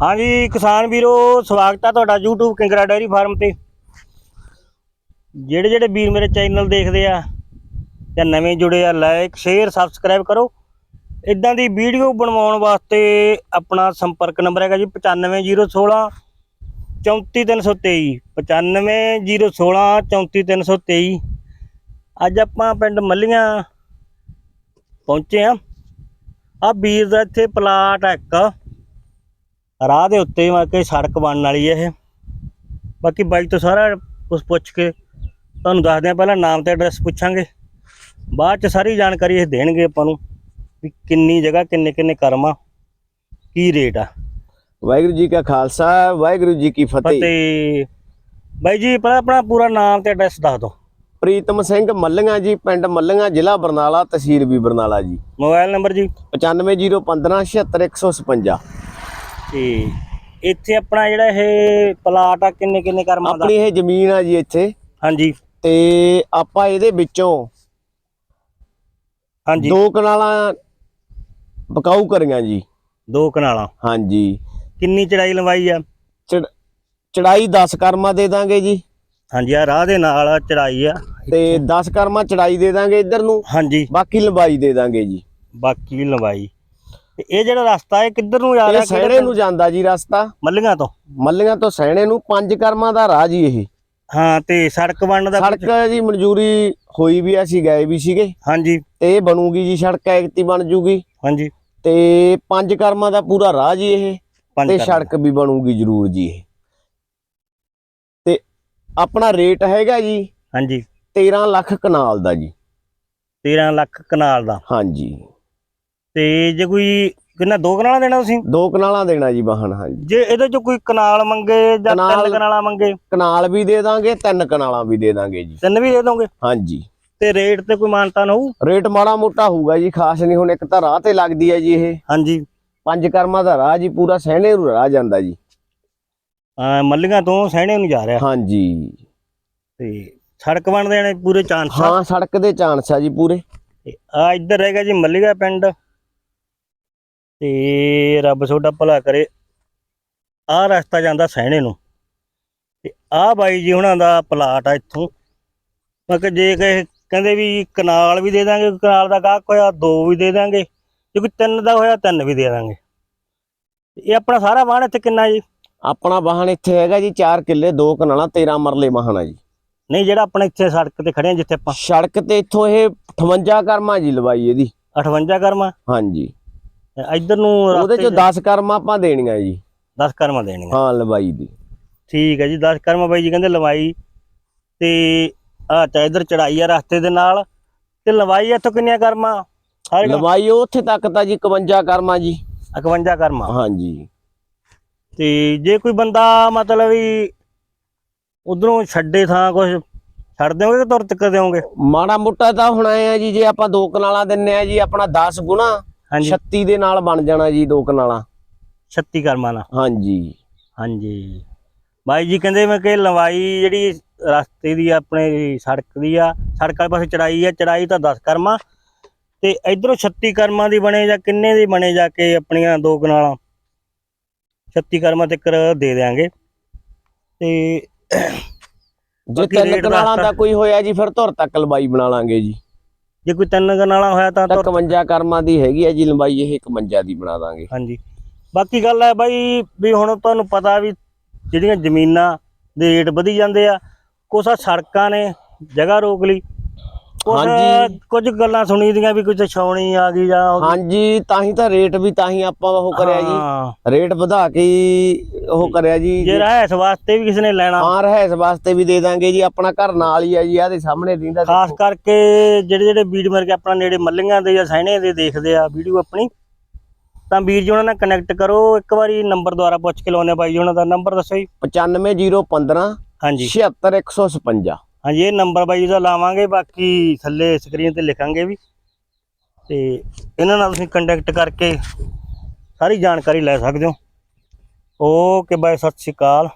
ਹਾਂਜੀ, ਕਿਸਾਨ ਵੀਰੋ, ਸਵਾਗਤ ਆ ਤੁਹਾਡਾ YouTube ਕਿੰਗਰਾ ਡੈਰੀ ਫਾਰਮ ਤੇ। ਜਿਹੜੇ ਜਿਹੜੇ ਵੀਰ ਮੇਰੇ ਚੈਨਲ ਦੇਖਦੇ ਆ ਜਾਂ ਨਵੇਂ ਜੁੜੇ ਆ ਲਾਈਕ ਸ਼ੇਅਰ ਸਬਸਕ੍ਰਾਈਬ ਕਰੋ। ਇਦਾਂ ਦੀ ਵੀਡੀਓ ਬਣਵਾਉਣ ਵਾਸਤੇ ਆਪਣਾ ਸੰਪਰਕ ਨੰਬਰ ਹੈਗਾ ਜੀ 95016 34323 95016 34323 ਅੱਜ ਆਪਾਂ ਪਿੰਡ ਮੱਲੀਆਂ ਪਹੁੰਚੇ ਆ। ਆ ਵੀਰ ਦਾ ਇੱਥੇ ਪਲਾਟ ਆ ਇੱਕ। ਰਾਹ ਦੇ ਉੱਤੇ ਮਾ ਕੇ ਸੜਕ ਬਣਨ ਵਾਲੀ ਹੈ ਇਹ। ਬਾਕੀ ਬਾਈ ਤੋਂ ਸਾਰਾ ਕੁਝ ਪੁੱਛ ਕੇ ਤੁਹਾਨੂੰ ਦੱਸਦੇ ਆ ਪਹਿਲਾਂ ਨਾਮ ਤੇ ਐਡਰੈਸ ਪੁੱਛਾਂਗੇ। ਬਾਅਦ ਚ ਸਾਰੀ ਜਾਣਕਾਰੀ ਇਹ ਦੇਣਗੇ ਆਪਾਂ ਨੂੰ ਵੀ ਕਿੰਨੀ ਜਗ੍ਹਾ ਕਿੰਨੇ ਕਿੰਨੇ ਕਰਮਾ ਕੀ ਰੇਟ ਆ। ਵਾਹਿਗੁਰੂ ਜੀ ਕਾ ਖਾਲਸਾ ਵਾਹਿਗੁਰੂ ਜੀ ਕੀ ਫਤਿਹ। ਅਤੇ ਬਾਈ ਜੀ ਪਹਿਲਾਂ ਆਪਣਾ ਪੂਰਾ ਨਾਮ ਤੇ ਐਡਰੈਸ ਦੱਸ ਦਿਓ। ਪ੍ਰੀਤਮ ਸਿੰਘ ਮੱਲੀਆਂ ਜੀ ਪਿੰਡ ਮੱਲੀਆਂ ਜ਼ਿਲ੍ਹਾ ਬਰਨਾਲਾ ਤਹਿਸੀਲ ਵੀ ਬਰਨਾਲਾ ਜੀ। ਮੋਬਾਈਲ ਨੰਬਰ ਜੀ। 9501576156 ਤੇ ਇੱਥੇ ਆਪਣਾ ਜਿਹੜਾ ਇਹ ਪਲਾਟ ਆ ਕਿੰਨੇ ਕਿੰਨੇ ਕਰਮਾਂ ਦਾ? ਆਪਣੀ ਇਹ ਜ਼ਮੀਨ ਆ ਜੀ ਇੱਥੇ। ਹਾਂਜੀ। ਤੇ ਆਪਾਂ ਇਹਦੇ ਵਿੱਚੋਂ ਹਾਂਜੀ। ਦੋ ਕਨਾਲਾਂ ਬਕਾਊ ਕਰੀਆਂ ਜੀ। ਦੋ ਕਨਾਲਾਂ। ਹਾਂਜੀ। ਕਿੰਨੀ ਚੜਾਈ ਲੰਬਾਈ ਆ? ਚੜ- ਚੜਾਈ 10 ਕਰਮਾ ਦੇ ਦਾਂਗੇ ਜੀ। ਹਾਂਜੀ ਆ ਰਾਹ ਦੇ ਨਾਲ ਚੜਾਈ ਆ। ਤੇ 10 ਕਰਮਾ ਚੜਾਈ ਦੇ ਦਾਂਗੇ ਇੱਧਰ ਨੂੰ। ਹਾਂਜੀ। ਬਾਕੀ ਲੰਬਾਈ ਦੇ ਦਾਂਗੇ ਜੀ। ਬਾਕੀ ਲੰਬਾਈ। ਤੇ ਇਹ ਜਿਹੜਾ ਰਸਤਾ ਹੈ ਕਿੱਧਰ ਨੂੰ ਜਾ ਰਿਹਾ ਇਹ ਸਹਿਣੇ ਨੂੰ ਜਾਂਦਾ ਜੀ ਰਸਤਾ। ਮੱਲੀਆਂ ਤੋਂ? ਮੱਲੀਆਂ ਤੋਂ ਸਹਿਣੇ ਨੂੰ ਪੰਜ ਕਰਮਾਂ ਦਾ ਰਾਹ ਜੀ ਇਹ। ਹਾਂ ਤੇ ਸੜਕ ਬਣਨ ਦਾ ਸੜਕ ਦੀ ਮਨਜ਼ੂਰੀ ਹੋਈ ਵੀ ਅਸੀਂ ਗਏ ਵੀ ਸੀਗੇ। ਹਾਂਜੀ। ਤੇ ਇਹ ਬਣੂਗੀ ਜੀ ਸੜਕ ਐਕਤੀ ਬਣ ਜੂਗੀ। ਹਾਂਜੀ। ਤੇ ਪੰਜ ਕਰਮਾਂ ਦਾ ਪੂਰਾ ਰਾਹ ਜੀ ਇਹ। ਤੇ। ਸੜਕ ਵੀ ਬਣੂਗੀ ਜ਼ਰੂਰ ਜੀ ਇਹ। ਤੇ ਆਪਣਾ ਰੇਟ ਹੈਗਾ ਜੀ ਹਾਂਜੀ। 13 ਲੱਖ ਕਨਾਲ ਦਾ ਜੀ। 13 ਲੱਖ ਕਨਾਲ ਦਾ। ਹਾਂਜੀ। ਤੇ ਜੇ ਕੋਈ ਕਿੰਨਾ ਦੋ ਕਨਾਲਾਂ ਦੇਣਾ ਤੁਸੀਂ? ਦੋ ਕਨਾਲਾਂ ਦੇਣਾ ਜੀ ਵਾਹਨ ਹਾਂਜੀ। ਜੇ ਇਹਦੇ ਚ ਕੋਈ ਕਨਾਲ ਮੰਗੇ ਜਾਂ ਤਿੰਨ ਕਨਾਲਾਂ ਮੰਗੇ? ਕਨਾਲ ਵੀ ਦੇ ਦਾਂਗੇ ਤਿੰਨ ਕਨਾਲਾਂ ਵੀ ਦੇ ਦਾਂਗੇ ਜੀ। ਤਿੰਨ ਵੀ ਦੇ ਦੋਗੇ? ਹਾਂਜੀ। ਤੇ ਰੇਟ ਤੇ ਕੋਈ ਮਾਨਤਾ ਨਾ ਹੋਊ? ਰੇਟ ਮਾੜਾ ਮੋਟਾ ਹੋਊਗਾ ਜੀ ਖਾਸ ਨਹੀਂ ਹੁਣ ਇੱਕ ਤਾਂ ਰਾਹ ਤੇ ਲੱਗਦੀ ਹੈ ਜੀ ਇਹ। ਹਾਂਜੀ। ਪੰਜ ਕਰਮਾਂ ਦਾ ਰਾਹ ਜੀ ਪੂਰਾ ਸਹਿਣੇ ਨੂੰ ਰਾਹ ਜਾਂਦਾ ਜੀ। ਮੱਲੀਆਂ ਤੋਂ ਸਹਿਣੇ ਨੂੰ ਜਾ ਰਿਹਾ। ਹਾਂਜੀ। ਤੇ ਸੜਕ ਬਣ ਦੇਣੇ ਪੂਰੇ ਚਾਂਸ ਹਾਂ ਸੜਕ ਦੇ ਚਾਂਸ ਆ ਜੀ ਪੂਰੇ। ਆ ਇੱਧਰ ਹੈਗਾ ਜੀ ਮੱਲੀਗਾ ਪਿੰਡ। ਤੇ ਰੱਬ ਤੁਹਾਡਾ ਭਲਾ ਕਰੇ। ਆਹ ਰਸਤਾ ਜਾਂਦਾ ਸਹਿਣੇ ਨੂੰ। ਤੇ ਆਹ ਬਾਈ ਜੀ ਹੁਣਾਂ ਦਾ ਪਲਾਟ ਆ ਇੱਥੋਂ। ਮੈਂ ਕਿ ਜੇ ਕਹੇ ਕਹਿੰਦੇ ਵੀ ਕਨਾਲ ਵੀ ਦੇ ਦਾਂਗੇ ਕਨਾਲ ਦਾ ਗਾਹਕ ਹੋਇਆ ਦੋ ਵੀ ਦੇ ਦਾਂਗੇ। ਕੋਈ ਤਿੰਨ ਦਾ ਹੋਇਆ ਤਿੰਨ ਵੀ ਦੇ ਦਾਂਗੇ। ਇਹ ਆਪਣਾ ਸਾਰਾ ਵਾਹਣ ਇੱਥੇ ਕਿੰਨਾ ਜੀ? ਆਪਣਾ ਵਾਹਨ ਇੱਥੇ ਹੈਗਾ ਜੀ 4 ਕਿੱਲੇ 2 ਕਨਾਲਾਂ 13 ਮਰਲੇ ਵਾਹਨ ਆ ਜੀ। ਨਹੀਂ ਜਿਹੜਾ ਆਪਣਾ ਇੱਥੇ ਸੜਕ ਤੇ ਖੜੇ ਆ ਜਿੱਥੇ ਆਪਾਂ ਸੜਕ ਤੇ ਇੱਥੋਂ ਇਹ 58 ਕਰਮਾ ਜੀ ਲਵਾਈ ਇਹਦੀ। 58 ਕਰਮਾ? ਹਾਂਜੀ। ਇੱਧਰ ਨੂੰ ਉਹਦੇ ਚੋਂ 10 ਕਰਮਾ ਆਪਾਂ ਦੇਣੀਆਂ ਜੀ। 10 ਕਰਮਾ ਦੇਣੀਆਂ। ਹਾਂ ਲਵਾਈ ਦੀ। ਠੀਕ ਹੈ ਜੀ 10 ਕਰਮਾ ਬਾਈ ਜੀ ਕਹਿੰਦੇ ਲਵਾਈ ਤੇ ਆ ਚਾ ਇਧਰ ਚੜਾਈ ਆ ਰਸਤੇ ਦੇ ਨਾਲ। ਤੇ ਲਵਾਈ ਇੱਥੋਂ ਕਿੰਨੀਆਂ ਕਰਮਾ? ਲਵਾਈ ਉੱਥੇ ਤੱਕ ਤਾਂ ਜੀ 51 ਕਰਮਾ ਜੀ। 51 ਕਰਮਾ। ਹਾਂਜੀ। ਤੇ ਜੇ ਕੋਈ ਬੰਦਾ ਮਤਲਬ ਵੀ ਉਧਰੋਂ ਛੱਡੇ ਥਾਂ ਕੁਝ ਛੱਡ ਦਿਓਗੇ ਕਿ ਤੁਰ ਤੱਕ ਦਿਓਗੇ? ਮਾੜਾ ਮੋਟਾ ਤਾਂ ਹੁਣ ਆਏ ਆ ਜੀ ਜੇ ਆਪਾਂ ਦੋ ਕਨਾਲਾਂ ਦਿੰਨੇ ਆ ਜੀ ਆਪਣਾ 10 ਗੁਣਾ ਹਾਂਜੀ। 36 ਦੇ ਨਾਲ ਬਣ ਜਾਣਾ ਜੀ ਦੋ ਕਨਾਲਾਂ। 36 ਕਰਮਾ ਨਾਲ। ਹਾਂਜੀ। ਹਾਂਜੀ। ਬਾਈ ਜੀ ਕਹਿੰਦੇ ਮੈਂ ਕਿ ਲਵਾਈ ਜਿਹੜੀ ਰਸਤੇ ਦੀ ਆਪਣੇ ਸੜਕ ਦੀ ਆ ਸੜਕ ਵਾਲੇ ਪਾਸੇ ਚੜਾਈ ਆ ਚੜਾਈ ਤਾਂ 10 ਕਰਮਾ। ਤੇ ਇਧਰੋਂ 36 ਕਰਮਾਂ ਦੀ ਬਣੇ ਜਾਂ ਕਿੰਨੇ ਦੀ ਬਣੇ ਜਾ ਕੇ ਆਪਣੀਆਂ ਦੋ ਕਨਾਲਾਂ? 36 ਕਰਮਾਂ ਤੱਕ ਦੇ ਦੇਾਂਗੇ ਤੇ ਜੇ ਤਿੰਨ ਕਨਾਲਾਂ। ਦਾ ਕੋਈ ਹੋਇਆ ਜੀ ਫਿਰ ਧੁਰ ਤੱਕ ਲੰਬਾਈ ਬਣਾ ਲਾਂਗੇ ਜੀ। ਜੇ ਕੋਈ ਤਿੰਨ ਕਨਾਲਾਂ ਹੋਇਆ ਤਾਂ ਤਾਂ ਤੁਰ- 51 ਕਰਮਾਂ ਦੀ ਹੈਗੀ ਹੈ ਜੀ ਲੰਬਾਈ ਇਹ 51 ਦੀ ਬਣਾ ਦਾਂਗੇ। ਹਾਂਜੀ। ਬਾਕੀ ਗੱਲ ਹੈ ਬਾਈ ਵੀ ਹੁਣ ਤੁਹਾਨੂੰ ਪਤਾ ਵੀ ਜਿਹੜੀਆਂ ਜ਼ਮੀਨਾਂ ਦੇ ਰੇਟ ਵਧੀ ਜਾਂਦੇ ਆ ਆ ਸੜਕਾਂ ਨੇ ਜਗ੍ਹਾ ਰੋਕ ਲਈ। ਕੁਛ ਹਾਂਜੀ। ਕੁਝ ਗੱਲਾਂ ਸੁਣੀ ਦੀਆਂ ਵੀ ਕੁਝ ਛਾਉਣੀ ਆ ਗਈ ਜਾਂ ਉਹ- ਹਾਂਜੀ ਤਾਂ ਹੀ ਤਾਂ ਰੇਟ ਵੀ ਤਾਂ ਹੀ ਆਪਾਂ ਉਹ ਕਰਿਆ ਜੀ। ਹਾਂ। ਰੇਟ ਵਧਾ ਕੇ ਹੀ ਉਹ ਕਰਿਆ ਜੀ। ਜੇ ਰਹਿਸ ਵਾਸਤੇ ਵੀ ਕਿਸੇ ਨੇ ਲੈਣਾ। ਹਾਂ ਰਹਿਸ ਵਾਸਤੇ ਵੀ ਦੇ ਦਾਂਗੇ ਜੀ। ਆਪਣਾ ਘਰ ਨਾਲ ਹੀ ਆ ਜੀ ਆਦੇ ਸਾਹਮਣੇ ਦਿੰਦਾ ਖਾਸ ਕਰਕੇ ਜਿਹੜੇ ਜਿਹੜੇ ਵੀਡੀਓ ਮਰ ਕੇ ਆਪਣਾ ਨੇੜੇ ਮੱਲੀਆਂ ਦੇ ਜਾਂ ਸਹਿਣੇ ਦੇ ਦੇਖਦੇ ਆ ਵੀਡੀਓ ਆਪਣੀ ਤਾਂ ਵੀਰ ਜੀ ਉਹਨਾਂ ਨਾਲ ਕਨੈਕਟ ਕਰੋ। ਇੱਕ ਵਾਰੀ ਨੰਬਰ ਦੁਆਰਾ ਪੁੱਛ ਕੇ ਲਾਉਣੇ ਬਾਈ ਜੀ ਉਹਨਾਂ ਦਾ। ਨੰਬਰ ਦੱਸੋ ਜੀ। 95015 ਹਾਂਜੀ। 76156 ਹਾਂਜੀ, ਇਹ ਨੰਬਰ ਬਾਈ ਜੀ ਦਾ ਲਾਵਾਂਗੇ, ਬਾਕੀ ਥੱਲੇ ਸਕਰੀਨ ਤੇ ਲਿਖਾਂਗੇ ਵੀ। ਤੇ ਇਹਨਾਂ ਨਾਲ ਤੁਸੀਂ ਕੰਟੈਕਟ ਕਰਕੇ ਸਾਰੀ ਜਾਣਕਾਰੀ ਲੈ ਸਕਦੇ ਹੋ। ਓਕੇ ਬਾਈ ਸਤਿ ਸ਼੍ਰੀ ਅਕਾਲ।